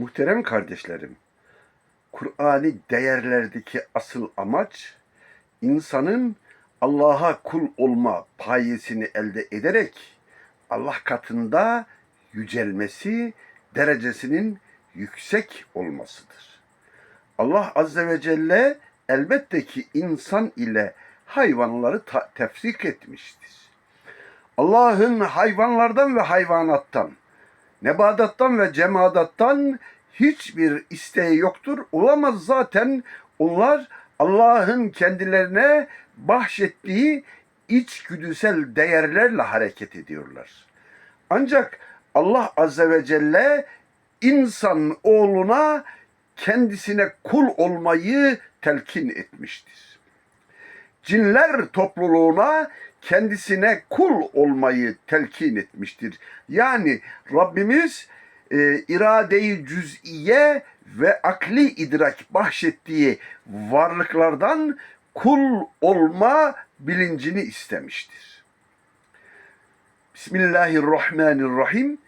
Muhterem kardeşlerim, Kur'an'ı değerlerdeki asıl amaç insanın Allah'a kul olma payesini elde ederek Allah katında yücelmesi, derecesinin yüksek olmasıdır. Allah Azze ve Celle elbette ki insan ile hayvanları tefrik etmiştir. Allah'ın hayvanlardan ve hayvanattan, nebadattan ve cemadattan hiçbir isteği yoktur. Olamaz zaten onlar Allah'ın kendilerine bahşettiği içgüdüsel değerlerle hareket ediyorlar. Ancak Allah Azze ve Celle insan oğluna kendisine kul olmayı telkin etmiştir. Cinler topluluğuna kendisine kul olmayı telkin etmiştir. Yani Rabbimiz e, iradeyi cüz'iye ve akli idrak bahşettiği varlıklardan kul olma bilincini istemiştir. Bismillahirrahmanirrahim.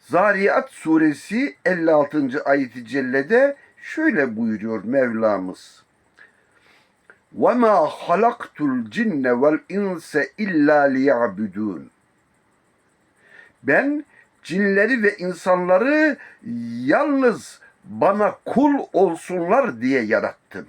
Zariyat suresi 56. ayeti cellede şöyle buyuruyor Mevlamız. وَمَا خَلَقْتُ الْجِنَّ وَالْاِنْسَ اِلَّا لِيَعْبُدُونَ Ben cinleri ve insanları yalnız bana kul olsunlar diye yarattım.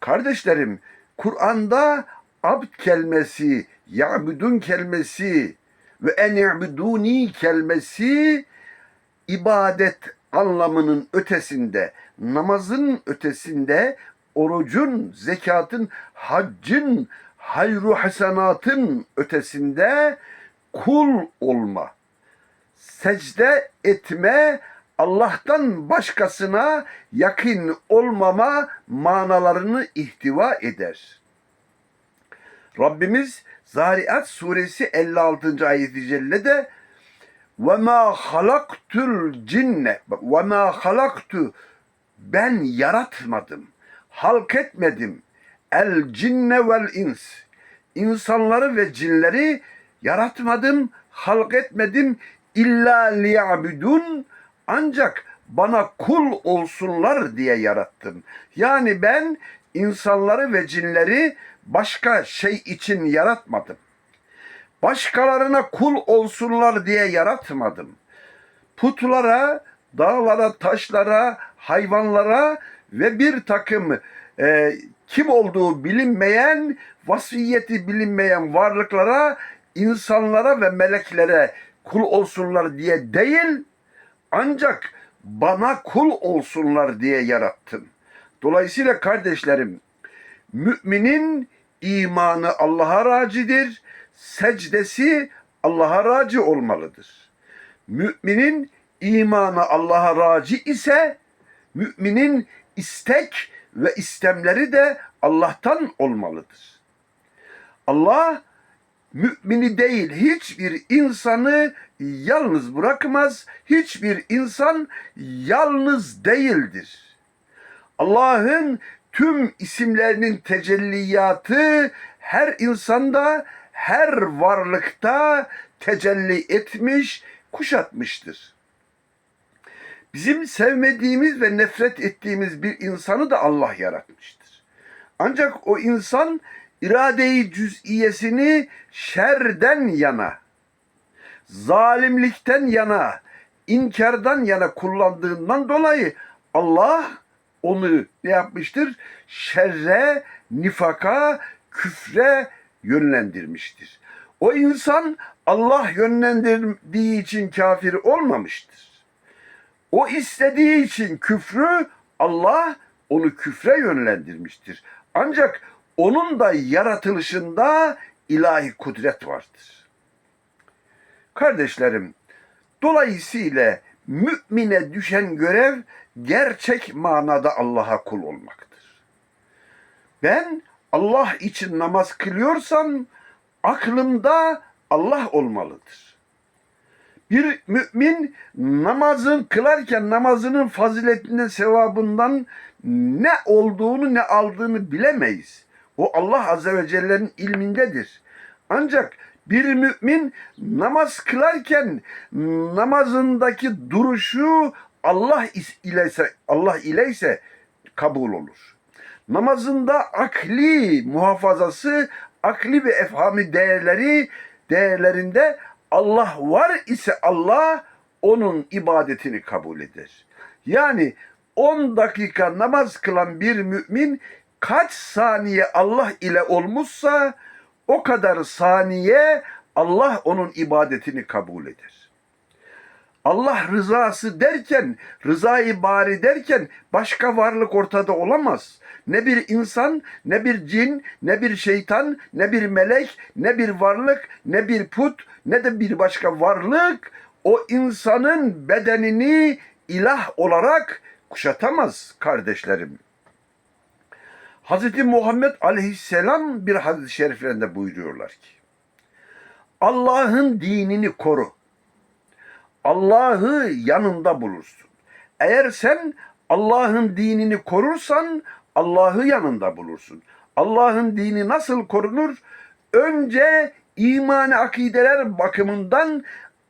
Kardeşlerim, Kur'an'da abd kelimesi, ya'budun kelimesi ve en i'buduni kelimesi ibadet anlamının ötesinde, namazın ötesinde, orucun, zekatın, haccın, hayru hasenatın ötesinde kul olma, secde etme, Allah'tan başkasına yakın olmama manalarını ihtiva eder. Rabbimiz Zariyat suresi 56. ayet-i cellede ve ma halaktul cinne ve ma halaktu ben yaratmadım, halk etmedim. El cinne vel ins. İnsanları ve cinleri yaratmadım, halk etmedim. İlla liyabudun ancak bana kul olsunlar diye yarattım. Yani ben insanları ve cinleri başka şey için yaratmadım. Başkalarına kul olsunlar diye yaratmadım. Putlara, dağlara, taşlara, hayvanlara ve bir takım e, kim olduğu bilinmeyen, vasiyeti bilinmeyen varlıklara, insanlara ve meleklere kul olsunlar diye değil, ancak bana kul olsunlar diye yarattım. Dolayısıyla kardeşlerim, müminin imanı Allah'a racidir, secdesi Allah'a raci olmalıdır. Müminin imanı Allah'a raci ise, müminin istek ve istemleri de Allah'tan olmalıdır. Allah mümini değil hiçbir insanı yalnız bırakmaz. Hiçbir insan yalnız değildir. Allah'ın tüm isimlerinin tecelliyatı her insanda, her varlıkta tecelli etmiş, kuşatmıştır. Bizim sevmediğimiz ve nefret ettiğimiz bir insanı da Allah yaratmıştır. Ancak o insan iradeyi cüz'iyesini şerden yana, zalimlikten yana, inkardan yana kullandığından dolayı Allah onu ne yapmıştır? Şerre, nifaka, küfre yönlendirmiştir. O insan Allah yönlendirdiği için kafir olmamıştır. O istediği için küfrü Allah onu küfre yönlendirmiştir. Ancak onun da yaratılışında ilahi kudret vardır. Kardeşlerim, dolayısıyla mümine düşen görev gerçek manada Allah'a kul olmaktır. Ben Allah için namaz kılıyorsam aklımda Allah olmalıdır. Bir mümin namazın kılarken namazının faziletinde sevabından ne olduğunu ne aldığını bilemeyiz. O Allah Azze ve Celle'nin ilmindedir. Ancak bir mümin namaz kılarken namazındaki duruşu Allah is- ile ise Allah ile ise kabul olur. Namazında akli muhafazası, akli ve efhami değerleri değerlerinde Allah var ise Allah onun ibadetini kabul eder. Yani 10 dakika namaz kılan bir mümin kaç saniye Allah ile olmuşsa o kadar saniye Allah onun ibadetini kabul eder. Allah rızası derken, rızayı bari derken başka varlık ortada olamaz. Ne bir insan, ne bir cin, ne bir şeytan, ne bir melek, ne bir varlık, ne bir put, ne de bir başka varlık o insanın bedenini ilah olarak kuşatamaz kardeşlerim. Hz. Muhammed aleyhisselam bir hadis-i şeriflerinde buyuruyorlar ki Allah'ın dinini koru. Allah'ı yanında bulursun. Eğer sen Allah'ın dinini korursan Allah'ı yanında bulursun. Allah'ın dini nasıl korunur? Önce iman akideler bakımından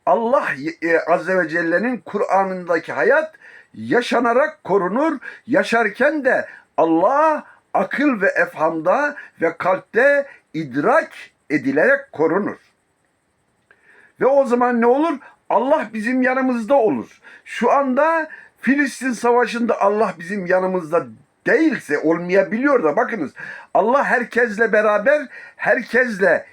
Allah e, Azze ve Celle'nin Kur'an'ındaki hayat yaşanarak korunur. Yaşarken de Allah akıl ve efhamda ve kalpte idrak edilerek korunur. Ve o zaman ne olur? Allah bizim yanımızda olur. Şu anda Filistin Savaşı'nda Allah bizim yanımızda değilse olmayabiliyor da bakınız Allah herkesle beraber herkesle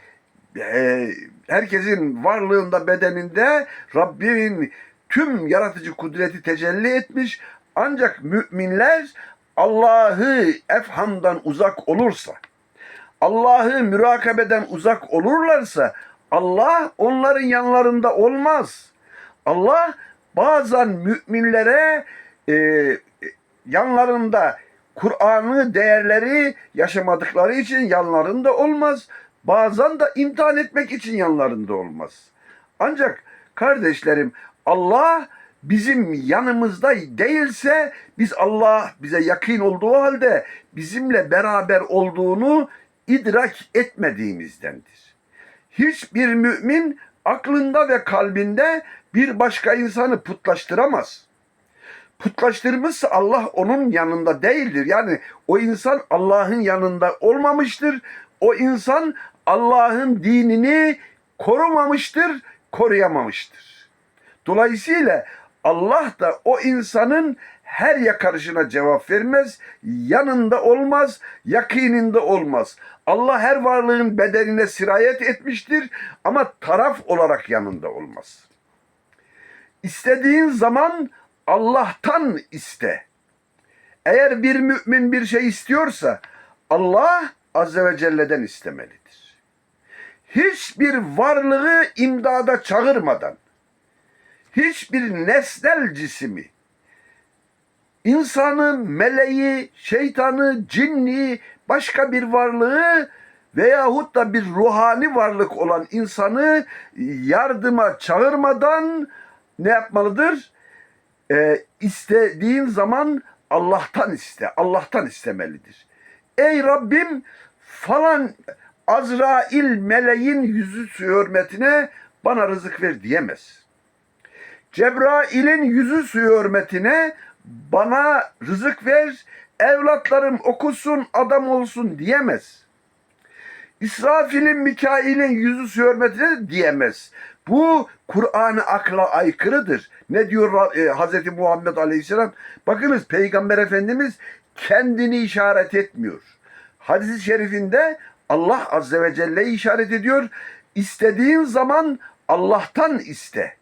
e, herkesin varlığında bedeninde Rabbimin tüm yaratıcı kudreti tecelli etmiş ancak müminler Allah'ı efhamdan uzak olursa Allah'ı mürakabeden uzak olurlarsa Allah onların yanlarında olmaz. Allah bazen müminlere e, yanlarında Kur'an'ı değerleri yaşamadıkları için yanlarında olmaz. Bazen de imtihan etmek için yanlarında olmaz. Ancak kardeşlerim Allah bizim yanımızda değilse biz Allah bize yakın olduğu halde bizimle beraber olduğunu idrak etmediğimizdendir. Hiçbir mümin aklında ve kalbinde bir başka insanı putlaştıramaz. Putlaştırmışsa Allah onun yanında değildir. Yani o insan Allah'ın yanında olmamıştır. O insan Allah'ın dinini korumamıştır, koruyamamıştır. Dolayısıyla Allah da o insanın her yakarışına cevap vermez, yanında olmaz, yakininde olmaz. Allah her varlığın bedenine sirayet etmiştir ama taraf olarak yanında olmaz. İstediğin zaman Allah'tan iste. Eğer bir mümin bir şey istiyorsa Allah Azze ve Celle'den istemelidir. Hiçbir varlığı imdada çağırmadan, hiçbir nesnel cisimi, insanı, meleği, şeytanı, cinni, başka bir varlığı veyahut da bir ruhani varlık olan insanı yardıma çağırmadan ne yapmalıdır? Ee, istediğin zaman Allah'tan iste, Allah'tan istemelidir. Ey Rabbim falan Azrail meleğin yüzü hürmetine bana rızık ver diyemez. Cebrail'in yüzü suyu hürmetine bana rızık ver, evlatlarım okusun, adam olsun diyemez. İsrafil'in, Mikail'in yüzü suyu hürmetine diyemez. Bu Kur'an-ı akla aykırıdır. Ne diyor e, Hz. Muhammed Aleyhisselam? Bakınız Peygamber Efendimiz kendini işaret etmiyor. Hadis-i şerifinde Allah Azze ve Celle'yi işaret ediyor. İstediğin zaman Allah'tan iste.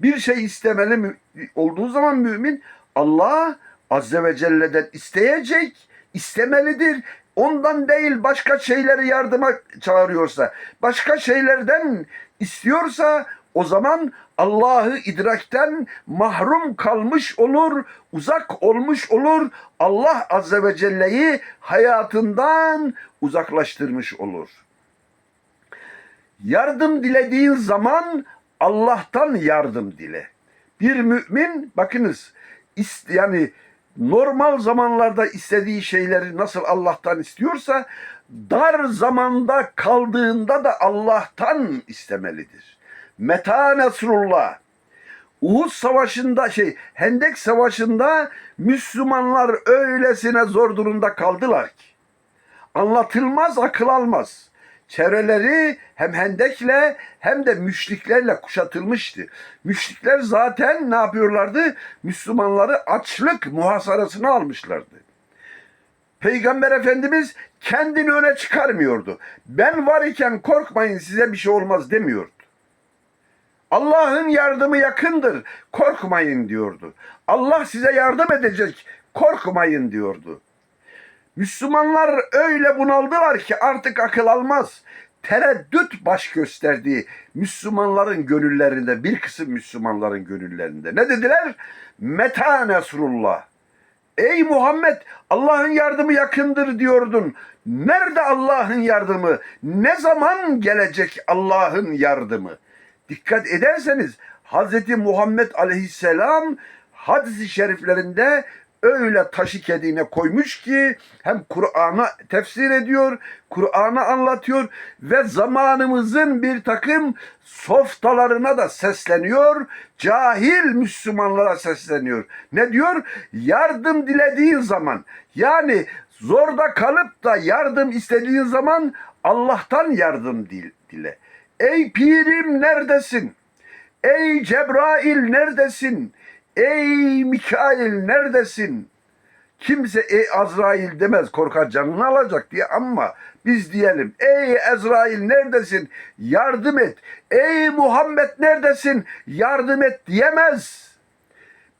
Bir şey istemeli olduğu zaman mümin Allah Azze ve Celle'den isteyecek, istemelidir. Ondan değil başka şeyleri yardıma çağırıyorsa, başka şeylerden istiyorsa o zaman Allah'ı idrakten mahrum kalmış olur, uzak olmuş olur. Allah Azze ve Celle'yi hayatından uzaklaştırmış olur. Yardım dilediğin zaman Allah'tan yardım dile. Bir mümin bakınız yani normal zamanlarda istediği şeyleri nasıl Allah'tan istiyorsa dar zamanda kaldığında da Allah'tan istemelidir. Meta Nesrullah Uhud Savaşı'nda şey Hendek Savaşı'nda Müslümanlar öylesine zor durumda kaldılar ki anlatılmaz akıl almaz. Çevreleri hem hendekle hem de müşriklerle kuşatılmıştı. Müşrikler zaten ne yapıyorlardı? Müslümanları açlık muhasarasına almışlardı. Peygamber Efendimiz kendini öne çıkarmıyordu. Ben var iken korkmayın size bir şey olmaz demiyordu. Allah'ın yardımı yakındır. Korkmayın diyordu. Allah size yardım edecek. Korkmayın diyordu. Müslümanlar öyle bunaldılar ki artık akıl almaz. Tereddüt baş gösterdi Müslümanların gönüllerinde, bir kısım Müslümanların gönüllerinde. Ne dediler? Meta Nesrullah. Ey Muhammed Allah'ın yardımı yakındır diyordun. Nerede Allah'ın yardımı? Ne zaman gelecek Allah'ın yardımı? Dikkat ederseniz Hz. Muhammed Aleyhisselam hadis-i şeriflerinde öyle taşı kediğine koymuş ki hem Kur'an'a tefsir ediyor, Kur'an'ı anlatıyor ve zamanımızın bir takım softalarına da sesleniyor, cahil Müslümanlara sesleniyor. Ne diyor? Yardım dilediğin zaman yani zorda kalıp da yardım istediğin zaman Allah'tan yardım dil- dile. Ey pirim neredesin? Ey Cebrail neredesin? Ey Mikail neredesin? Kimse ey Azrail demez korkar canını alacak diye ama biz diyelim ey Ezrail neredesin? Yardım et. Ey Muhammed neredesin? Yardım et diyemez.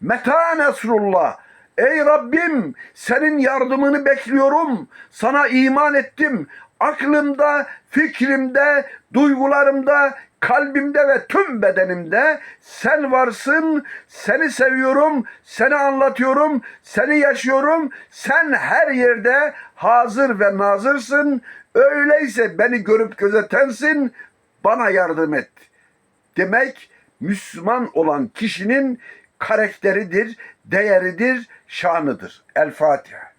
Meta Nesrullah. Ey Rabbim senin yardımını bekliyorum. Sana iman ettim. Aklımda, fikrimde, duygularımda, kalbimde ve tüm bedenimde sen varsın. Seni seviyorum, seni anlatıyorum, seni yaşıyorum. Sen her yerde hazır ve nazırsın. Öyleyse beni görüp gözetensin. Bana yardım et. Demek Müslüman olan kişinin karakteridir, değeridir, şanıdır. El Fatiha.